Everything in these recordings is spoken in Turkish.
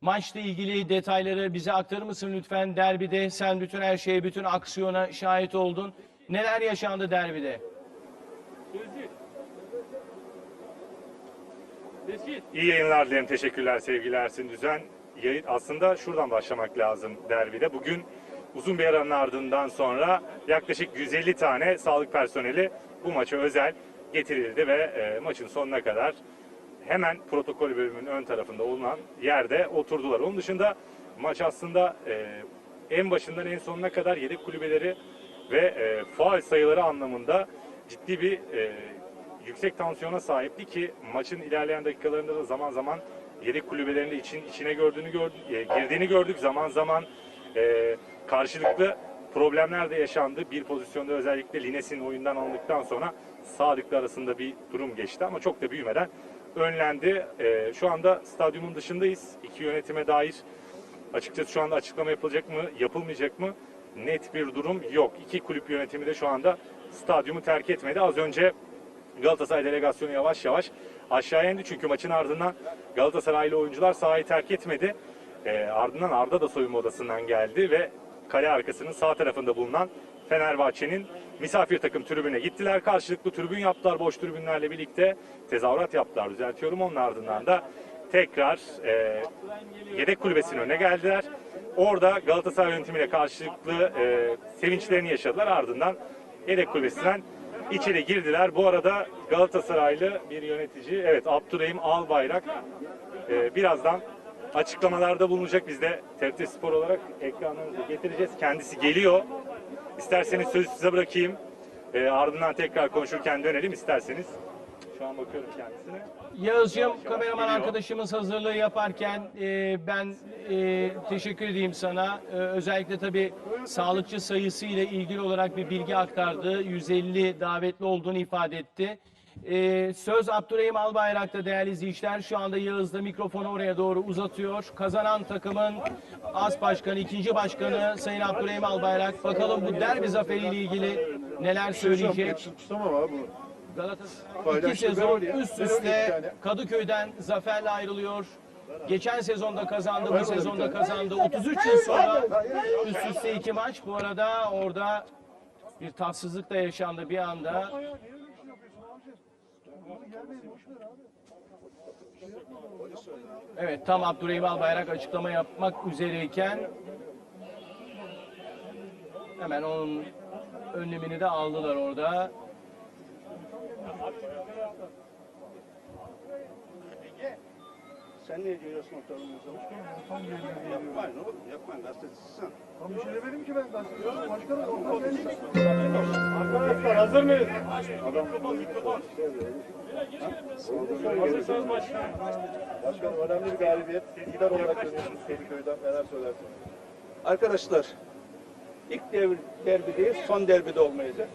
Maçla ilgili detayları bize aktarır mısın lütfen? Derbide sen bütün her şeye, bütün aksiyona şahit oldun. Neler yaşandı derbide? İyi yayınlar dilerim. Teşekkürler sevgili Ersin Düzen. Yayın, aslında şuradan başlamak lazım derbide. Bugün uzun bir aranın ardından sonra yaklaşık 150 tane sağlık personeli bu maça özel getirildi ve e, maçın sonuna kadar hemen protokol bölümünün ön tarafında bulunan yerde oturdular. Onun dışında maç aslında e, en başından en sonuna kadar yedek kulübeleri ve e, faal sayıları anlamında ciddi bir e, yüksek tansiyona sahipti ki maçın ilerleyen dakikalarında da zaman zaman yedek kulübelerinde için içine gördüğünü gördük, e, girdiğini gördük. Zaman zaman e, karşılıklı problemler de yaşandı. Bir pozisyonda özellikle Lines'in oyundan alındıktan sonra Sadık'la arasında bir durum geçti ama çok da büyümeden önlendi. E, şu anda stadyumun dışındayız. İki yönetime dair açıkçası şu anda açıklama yapılacak mı, yapılmayacak mı net bir durum yok. İki kulüp yönetimi de şu anda stadyumu terk etmedi. Az önce Galatasaray delegasyonu yavaş yavaş aşağıya indi çünkü maçın ardından Galatasaraylı oyuncular sahayı terk etmedi. Ee, ardından Arda da soyunma odasından geldi ve kale arkasının sağ tarafında bulunan Fenerbahçe'nin misafir takım tribüne gittiler. Karşılıklı tribün yaptılar boş tribünlerle birlikte tezahürat yaptılar düzeltiyorum. Onun ardından da tekrar e, yedek kulübesinin önüne geldiler. Orada Galatasaray yönetimiyle karşılıklı e, sevinçlerini yaşadılar. Ardından yedek kulübesinden içeri girdiler. Bu arada Galatasaraylı bir yönetici, evet Abdurrahim Albayrak e, birazdan açıklamalarda bulunacak. Biz de TRT Spor olarak ekranlarınıza getireceğiz. Kendisi geliyor. İsterseniz sözü size bırakayım. E, ardından tekrar konuşurken dönelim isterseniz. Şu an bakıyorum kendisine. Yağız'cığım kameraman geliyor. arkadaşımız hazırlığı yaparken e, ben e, teşekkür edeyim sana. E, özellikle tabii sağlıkçı sayısı ile ilgili olarak bir bilgi aktardı. 150 davetli olduğunu ifade etti. E, söz Abdurrahim Albayrak'ta değerli izleyiciler. Şu anda Yağız da mikrofonu oraya doğru uzatıyor. Kazanan takımın as başkanı, ikinci başkanı Sayın Abdurrahim Albayrak. Bakalım bu derbi zaferiyle ilgili neler söyleyecek. Hepsini tutamam abi. Galatasaray iki sezon üst üste. Kadıköy'den zaferle ayrılıyor. Geçen sezonda kazandı, bu sezonda kazandı. 33 yıl sonra üst üste iki maç. Bu arada orada bir tatsızlık da yaşandı bir anda. Evet tam Abdurrahim Albayrak açıklama yapmak üzereyken hemen onun önlemini de aldılar orada. Sen niye geliyorsun oturumuza? Yapmayın oğlum, yapmayın. Gazetecisin. Tam bir şey demedim ki ben gazeteci. Başkanım ondan ben Arkadaşlar hazır mıyız? Başkanım önemli bir galibiyet. Lider olarak dönüyorsunuz Kadıköy'den. Neler söylersiniz? Arkadaşlar, ilk derbi, derbi değil, son derbi de olmayacak.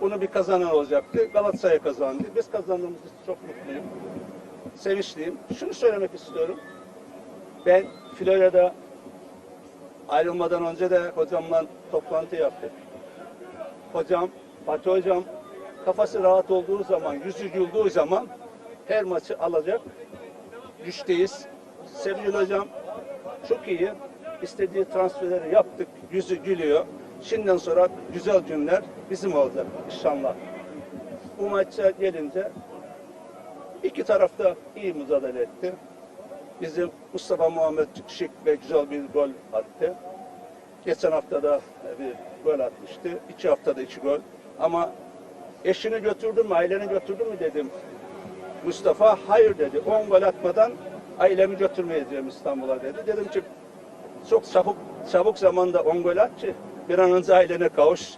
Bunu bir kazanan olacaktı. Galatasaray kazandı. Biz kazandığımız için çok mutluyum. Sevinçliyim. Şunu söylemek istiyorum. Ben Florya'da ayrılmadan önce de hocamla toplantı yaptık. Hocam, Fatih hocam kafası rahat olduğu zaman, yüzü güldüğü zaman her maçı alacak. Güçteyiz. Sevgili hocam çok iyi. İstediği transferleri yaptık. Yüzü gülüyor. Şimdiden sonra güzel günler bizim olacak inşallah. Bu maça gelince iki tarafta iyi mücadele etti. Bizim Mustafa Muhammed şık ve güzel bir gol attı. Geçen hafta da bir gol atmıştı. İki haftada iki gol. Ama eşini götürdün mü, aileni götürdün mü dedim. Mustafa hayır dedi. 10 gol atmadan ailemi götürmeyeceğim İstanbul'a dedi. Dedim ki çok çabuk çabuk zamanda 10 gol at ki bir an önce ailene kavuş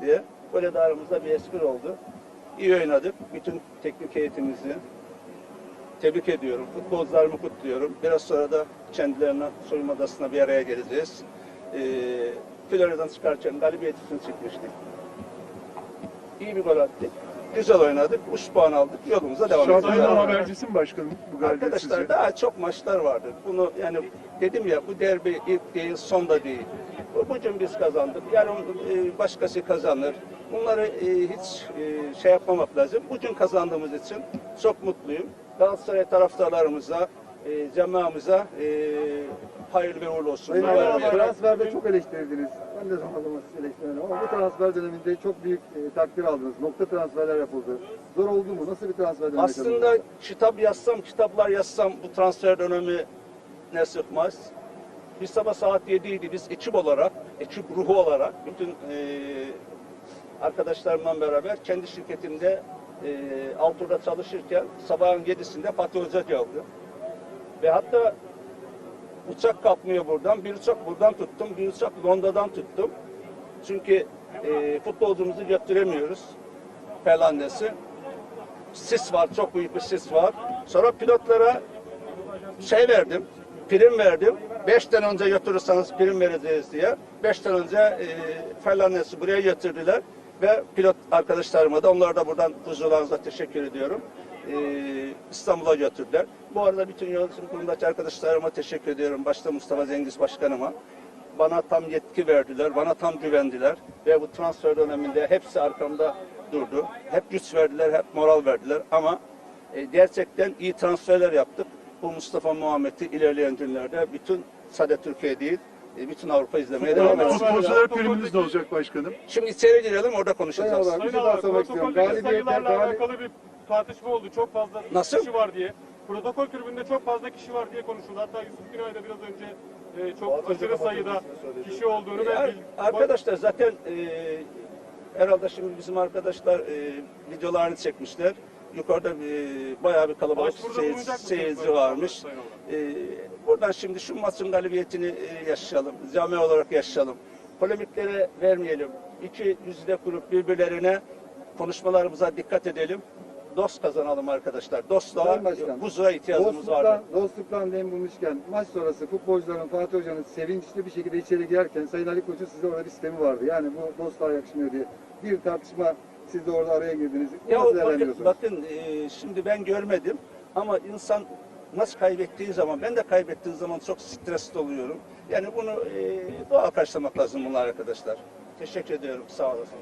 diye. Böyle de aramızda bir espri oldu. İyi oynadık. Bütün teknik heyetimizi tebrik ediyorum. Futbolcularımı kutluyorum. Biraz sonra da kendilerine soyunma odasına bir araya geleceğiz. Ee, Florya'dan çıkarken galibiyet için çıkmıştık. İyi bir gol attık. Güzel oynadık. 3 puan aldık. Yolumuza devam ediyoruz. Şampiyonlar habercisi mi başkanım bu galibiyet Arkadaşlar sizce? daha çok maçlar vardır. Bunu yani dedim ya bu derbi ilk değil son da değil. Bu- Bugün biz kazandık. Yarın e, başkası kazanır. Bunları e, hiç e, şey yapmamak lazım. Bugün kazandığımız için çok mutluyum. Galatasaray taraftarlarımıza e, camiamıza e, hayırlı ve uğurlu olsun. Sayın vermeye- transferde çok eleştirdiniz. Ben de zaman sizi eleştiriyorum ama bu transfer döneminde çok büyük e, takdir aldınız. Nokta transferler yapıldı. Zor oldu mu? Nasıl bir transfer dönemi Aslında kitap yazsam, kitaplar yazsam bu transfer dönemi ne sıkmaz. Biz sabah saat 7 idi. Biz ekip olarak, ekip ruhu olarak bütün e, arkadaşlarımla beraber kendi şirketimde e, Altur'da çalışırken sabahın 7'sinde Fatih Hoca geldi. Ve hatta uçak kalkmıyor buradan. Bir uçak buradan tuttum, bir uçak Londa'dan tuttum. Çünkü e, futbolcumuzu götüremiyoruz. Fernandes'i sis var, çok büyük bir sis var. Sonra pilotlara şey verdim, prim verdim. Beşten önce götürürseniz prim vereceğiz diye. Beşten önce e, Fernandes'i buraya getirdiler. Ve pilot arkadaşlarıma da onlara da buradan huzurlarınıza teşekkür ediyorum. E, İstanbul'a götürdüler. Bu arada bütün yönetim kurulundaki arkadaşlarıma teşekkür ediyorum. Başta Mustafa Cengiz Başkanıma. Bana tam yetki verdiler, bana tam güvendiler ve bu transfer döneminde hepsi arkamda durdu. Hep güç verdiler, hep moral verdiler ama e, gerçekten iyi transferler yaptık. Bu Mustafa Muhammed'i ilerleyen günlerde bütün sadece Türkiye değil, e, bütün Avrupa izlemeye devam edecek. Futbolcular primimiz de olacak başkanım. Şimdi içeri girelim orada konuşacağız. Sayın daha abi, protokoldeki sayılarla alakalı bir tartışma oldu. Çok fazla Nasıl? kişi var diye. Protokol tribünde çok fazla kişi var diye konuşuldu. Hatta Yusuf Günay da biraz önce e, çok Bazı aşırı sayıda kişi olduğunu E, ve arkadaşlar zaten e, herhalde şimdi bizim arkadaşlar e, videolarını çekmişler. Yukarıda e, bayağı bir kalabalık seyirci Sayın varmış. E, buradan şimdi şu maçın galibiyetini e, yaşayalım. Cami olarak yaşayalım. Polemiklere vermeyelim. İki yüzde kurup birbirlerine konuşmalarımıza dikkat edelim. Dost kazanalım arkadaşlar. Dostluğa, huzura ihtiyacımız var. Dostluktan, dem bulmuşken maç sonrası futbolcuların Fatih Hoca'nın sevinçli bir şekilde içeri girerken Sayın Ali Koç'un size orada bir sistemi vardı. Yani bu dostluğa yakışmıyor diye. Bir tartışma siz de orada araya girdiniz. Ya nasıl bakın, bakın e, şimdi ben görmedim ama insan maç kaybettiği zaman ben de kaybettiğim zaman çok stresli oluyorum. Yani bunu e, doğal karşılamak lazım bunlar arkadaşlar. Teşekkür ediyorum. Sağ olasın.